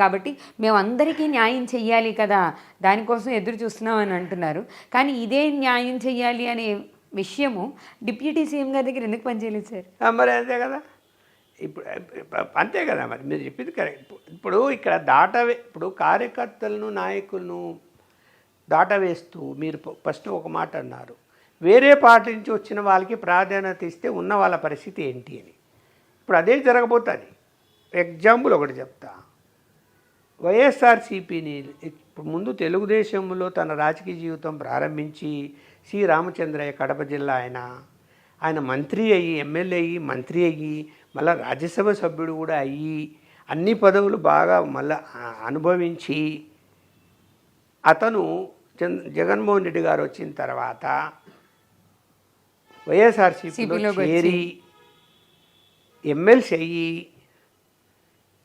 కాబట్టి మేము అందరికీ న్యాయం చెయ్యాలి కదా. దానికోసం ఎదురు చూస్తున్నామని అంటున్నారు. కానీ ఇదే న్యాయం చెయ్యాలి అనే విషయము డిప్యూటీ సీఎం గారి దగ్గర ఎందుకు పనిచేయలేదు సార్? మరి అంతే కదా. ఇప్పుడు అంతే కదా మరి. మీరు చెప్పింది కరెక్ట్ ఇప్పుడు ఇక్కడ దాటవే ఇప్పుడు కార్యకర్తలను నాయకులను దాటవేస్తూ మీరు ఫస్ట్ ఒక మాట అన్నారు. వేరే పార్టీ నుంచి వచ్చిన వాళ్ళకి ప్రాధాన్యత ఇస్తే ఉన్న వాళ్ళ పరిస్థితి ఏంటి అని. ఇప్పుడు అదే జరగబోతుంది. ఎగ్జాంపుల్ ఒకటి చెప్తా. వైఎస్ఆర్సీపీని ఇప్పుడు ముందు తెలుగుదేశంలో తన రాజకీయ జీవితం ప్రారంభించి సి రామచంద్రయ్య కడప జిల్లా ఆయన ఆయన మంత్రి అయ్యి ఎమ్మెల్యే అయ్యి మంత్రి అయ్యి మళ్ళీ రాజ్యసభ సభ్యుడు కూడా అయ్యి అన్ని పదవులు బాగా మళ్ళా అనుభవించి అతను చంద్ జగన్మోహన్ రెడ్డి గారు వచ్చిన తర్వాత వైఎస్ఆర్సీపీలో. చేరి ఎమ్మెల్సీ అయ్యి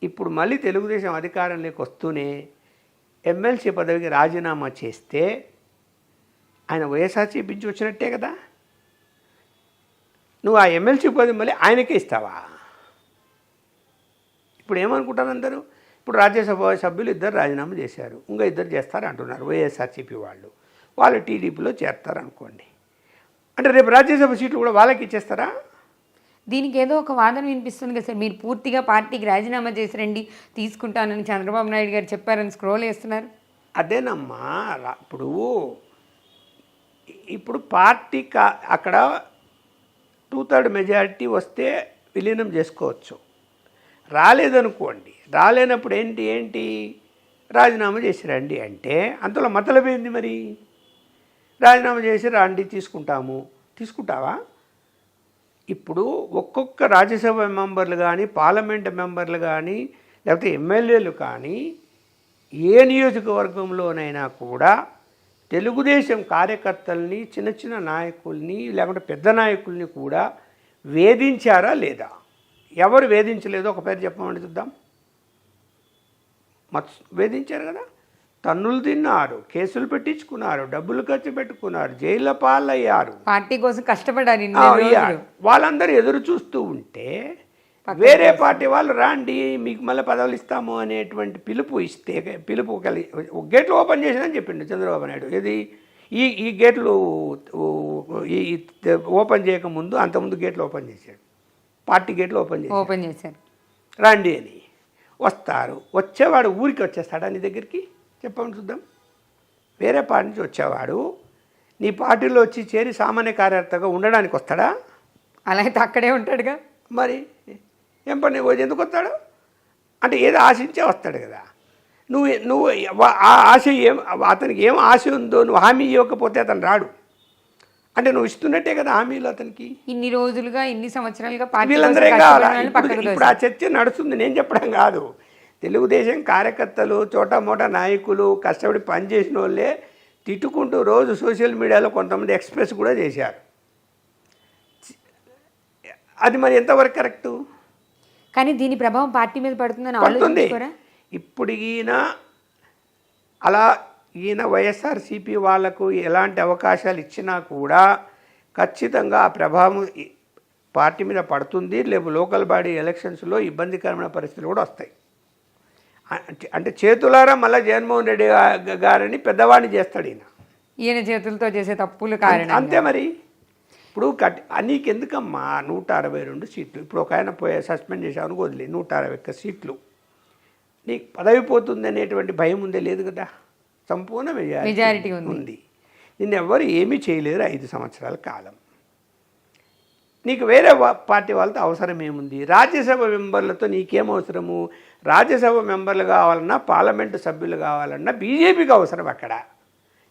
ఇప్పుడు మళ్ళీ తెలుగుదేశం అధికారంలోకి వస్తూనే ఎమ్మెల్సీ పదవికి రాజీనామా చేస్తే ఆయన వైఎస్ఆర్సీపీ నుంచి వచ్చినట్టే కదా? నువ్వు ఆ ఎమ్మెల్సీ పదవి మళ్ళీ ఆయనకే ఇస్తావా? ఇప్పుడు ఏమనుకుంటారు అందరూ? ఇప్పుడు రాజ్యసభ సభ్యులు ఇద్దరు రాజీనామా చేశారు ఇంకా ఇద్దరు చేస్తారు అంటున్నారు వైఎస్ఆర్సీపీ వాళ్ళు. వాళ్ళు టీడీపీలో చేస్తారు అనుకోండి అంటే రేపు రాజ్యసభ సీట్లు కూడా వాళ్ళకి ఇచ్చేస్తారా? దీనికి ఏదో ఒక వాదన వినిపిస్తుంది కదా సార్. మీరు పూర్తిగా పార్టీకి రాజీనామా చేసి రండి తీసుకుంటానని చంద్రబాబు నాయుడు గారు చెప్పారని స్క్రోల్ వేస్తున్నారు అదేనమ్మా ఇప్పుడు ఇప్పుడు పార్టీ కా అక్కడ టూ థర్డ్ మెజారిటీ వస్తే విలీనం చేసుకోవచ్చు. రాలేదనుకోండి రాలేనప్పుడు ఏంటి ఏంటి? రాజీనామా చేసి రండి అంటే అంతలో మతలబేంది మరి? రాజీనామా చేసి రండి తీసుకుంటాము. తీసుకుంటావా? ఇప్పుడు ఒక్కొక్క రాజ్యసభ మెంబర్లు కానీ పార్లమెంట్ మెంబర్లు కానీ లేకపోతే ఎమ్మెల్యేలు కానీ ఏ నియోజకవర్గంలోనైనా కూడా తెలుగుదేశం కార్యకర్తల్ని చిన్న చిన్న నాయకుల్ని లేకుంటే పెద్ద నాయకుల్ని కూడా వేధించారా లేదా? ఎవరు వేధించలేదో ఒక పేరు చెప్పమని చూద్దాం. మత్ వేధించారు కదా? తన్నులు తిన్నారు కేసులు పెట్టించుకున్నారు డబ్బులు ఖర్చు పెట్టుకున్నారు జైళ్ళ పాలయ్యారు. పార్టీ కోసం కష్టపడారు. వాళ్ళందరూ ఎదురు చూస్తూ ఉంటే వేరే పార్టీ వాళ్ళు రాండి మీకు మళ్ళీ పదవులు ఇస్తాము అనేటువంటి పిలుపు ఇస్తే పిలుపు కలి గేట్లు ఓపెన్ చేసిందని చెప్పిండు చంద్రబాబు నాయుడు. ఇది ఈ ఈ గేట్లు ఈ ఈ ఓపెన్ చేయకముందు అంతకుముందు గేట్లు ఓపెన్ చేశాడు. పార్టీ గేట్లు ఓపెన్ చేశాడు. ఓపెన్ చేశారు. రండి అని. వస్తారు. వచ్చేవాడు ఊరికి వచ్చేస్తాడా నీ దగ్గరికి? చెప్పండి చూద్దాం. వేరే పార్టీ నుంచి వచ్చేవాడు నీ పార్టీలో వచ్చి చేరి సామాన్య కార్యకర్తగా ఉండడానికి వస్తాడా? అలా అయితే అక్కడే ఉంటాడుగా. మరి ఏం పని? ఎందుకు వస్తాడు? అంటే ఏదో ఆశించే వస్తాడు కదా. నువ్వు నువ్వు ఆ ఆశ ఏం అతనికి ఏం ఆశ ఉందో నువ్వు హామీ ఇవ్వకపోతే అతను రాడు. అంటే నువ్వు ఇస్తున్నట్టే కదా హామీలు అతనికి. ఇన్ని రోజులుగా ఇన్ని సంవత్సరాలుగా పార్టీ వీళ్ళందరూ ఇప్పుడు ఆ చర్చ నడుస్తుంది నేను చెప్పడం కాదు. తెలుగుదేశం కార్యకర్తలు చోటా మోటా నాయకులు కష్టపడి పనిచేసిన వాళ్ళే తిట్టుకుంటూ రోజు సోషల్ మీడియాలో కొంతమంది ఎక్స్ప్రెస్ కూడా చేశారు. అది మరి ఎంతవరకు కరెక్టు? కానీ దీని ప్రభావం పార్టీ మీద పడుతుందని పడుతుంది. ఇప్పుడు ఈయన అలా ఈయన వైఎస్ఆర్సీపీ వాళ్ళకు ఎలాంటి అవకాశాలు ఇచ్చినా కూడా ఖచ్చితంగా ఆ ప్రభావం పార్టీ మీద పడుతుంది. లేవు లోకల్ బాడీ ఎలక్షన్స్లో ఇబ్బందికరమైన పరిస్థితులు కూడా వస్తాయి. అంటే- చేతులారా మళ్ళీ జగన్మోహన్ రెడ్డి గారిని పెద్దవాడిని చేస్తాడు ఈయన. ఈయన చేతులతో చేసే తప్పులు కారణం అంతే మరి. ఇప్పుడు కట్ నీకు ఎందుకమ్మా నూట అరవై రెండు సీట్లు. ఇప్పుడు ఒక ఆయన పోయే సస్పెండ్ చేసామని వదిలే నూట అరవై ఒక్క సీట్లు. నీకు పదవి పోతుంది అనేటువంటి భయం ఉందే లేదు కదా. సంపూర్ణ మెజారిటీ ఉంది. ఉంది. నిన్ను ఎవ్వరు ఏమీ చేయలేరు ఐదు సంవత్సరాల కాలం. నీకు వేరే పార్టీ వాళ్ళతో అవసరం ఏముంది? రాజ్యసభ మెంబర్లతో నీకేం అవసరము? రాజ్యసభ మెంబర్లు కావాలన్నా పార్లమెంటు సభ్యులు కావాలన్నా బీజేపీకి అవసరం అక్కడ.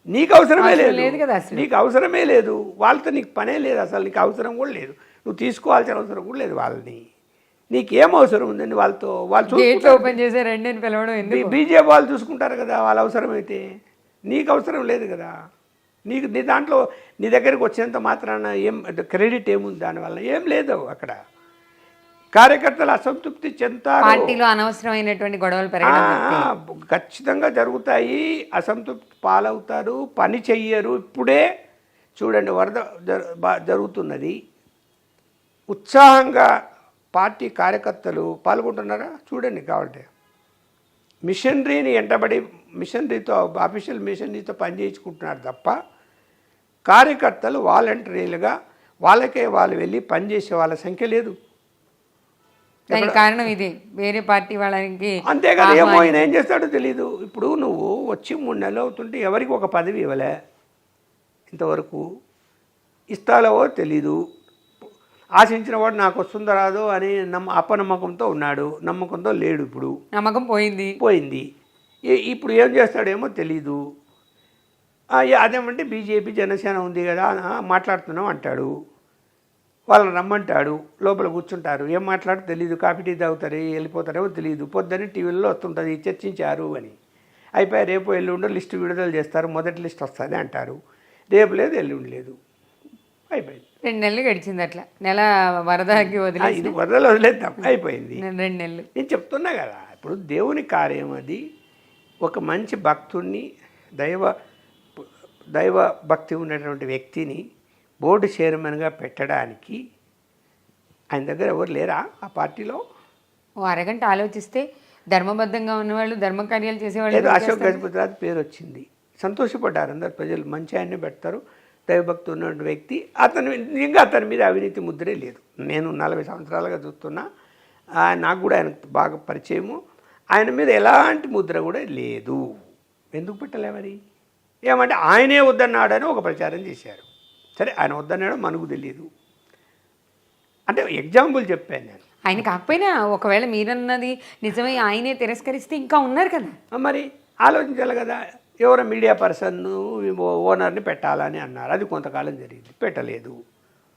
నీకు అవసరమే అవసరం లేదు. లేదు కదా అసలు. నీకు అవసరమే లేదు. వాళ్ళతో నీకు పనే లేదు అసలు. నీకు అవసరం కూడా లేదు. నువ్వు తీసుకోవాల్సిన అవసరం కూడా లేదు వాళ్ళని. నీకేం అవసరం ఉందండి వాళ్ళతో? వాళ్ళు. ఓపెన్ చేసే రండి అని పిలవడం బీజేపీ వాళ్ళు చూసుకుంటారు కదా వాళ్ళ అవసరమైతే. నీకు అవసరం లేదు కదా. నీకు నీ దాంట్లో నీ దగ్గరికి వచ్చినంత మాత్రాన ఏం క్రెడిట్ ఏముంది దానివల్ల? ఏం లేదు అక్కడ. కార్యకర్తలు అసంతృప్తి చెందుతారు. పార్టీలో అనవసరమైనటువంటి గొడవలు ఖచ్చితంగా జరుగుతాయి. అసంతృప్తి పాలవుతారు పని చెయ్యరు. ఇప్పుడే చూడండి వరద జరుగుతున్నది. ఉత్సాహంగా పార్టీ కార్యకర్తలు పాల్గొంటున్నారా? చూడండి కావాలంటే. మిషనరీని ఎంటబడి మిషనరీతో అఫీషియల్ మిషనరీతో పనిచేయించుకుంటున్నారు తప్ప కార్యకర్తలు వాలంటరీలుగా వాళ్ళకే వాళ్ళు వెళ్ళి పనిచేసే వాళ్ళ సంఖ్య లేదు. దానికి కారణం ఇదే. వేరే పార్టీ వాళ్ళకి అంతే కదా ఏమో ఆయన ఏం చేస్తాడో తెలీదు. ఇప్పుడు నువ్వు వచ్చి మూడు నెలలు అవుతుంటే ఎవరికి ఒక పదవి ఇవ్వలే? ఇంతవరకు ఇస్తాలో తెలీదు. ఆశించిన వాడు నాకు వస్తుందో రాదో అని నమ్మ అపనమ్మకంతో ఉన్నాడు. నమ్మకంతో లేడు ఇప్పుడు. నమ్మకం పోయింది. పోయింది. ఇప్పుడు ఏం చేస్తాడేమో తెలీదు. అదేమంటే బీజేపీ జనసేన ఉంది కదా మాట్లాడుతున్నాం అంటాడు. వాళ్ళని రమ్మంటాడు. లోపల కూర్చుంటారు. ఏం మాట్లాడో తెలియదు కాఫీ టీ తాగుతారు వెళ్ళిపోతారేమో తెలియదు పొద్దున్న టీవీలో వస్తుంటుంది చర్చించారు అని. అయిపోయి రేపు ఎల్లుండో లిస్టు విడుదల చేస్తారు. మొదటి లిస్ట్ వస్తుంది అంటారు. రేపు లేదు ఎల్లుండి లేదు. అయిపోయింది. రెండు నెలలు గడిచింది అట్లా. నెల వరదకి ఆ, వదిలేసి ఇది వదల వదిలేద్దాం అయిపోయింది. రెండు నెలలు. నేను చెప్తున్నా కదా ఇప్పుడు దేవుని కార్యం అది. ఒక మంచి భక్తుణ్ణి దైవ దైవ భక్తి ఉన్నటువంటి వ్యక్తిని బోర్డు చైర్మన్గా పెట్టడానికి ఆయన దగ్గర ఎవరు లేరా ఆ పార్టీలో? ఓ అరగంట ఆలోచిస్తే ధర్మబద్ధంగా ఉన్నవాళ్ళు ధర్మ కార్యాలు చేసేవాళ్ళు అశోక్ గజపతిరాజు పేరు వచ్చింది సంతోషపడ్డారు అందరు ప్రజలు మంచి ఆయన్ని పెడతారు. దైవభక్తి ఉన్నటువంటి వ్యక్తి అతను నిజంగా అతని మీద అవినీతి ముద్రే లేదు. నేను నలభై సంవత్సరాలుగా చూస్తున్నా నాకు కూడా ఆయన బాగా పరిచయము. ఆయన మీద ఎలాంటి ముద్ర కూడా లేదు. ఎందుకు పెట్టలే మరి? ఏమంటే ఆయనే వద్దన్నాడని ఒక ప్రచారం చేశారు. సరే ఆయన వద్దన్నాడో మనకు తెలియదు అంటే ఎగ్జాంపుల్ చెప్పాను నేను. ఆయన కాకపోయినా ఒకవేళ మీరన్నది నిజమై ఆయనే తిరస్కరిస్తే ఇంకా ఉన్నారు కదా. మరి ఆలోచించాలి కదా. ఎవరో మీడియా పర్సన్ ఓనర్ని పెట్టాలని అన్నారు. అది కొంతకాలం జరిగింది. పెట్టలేదు.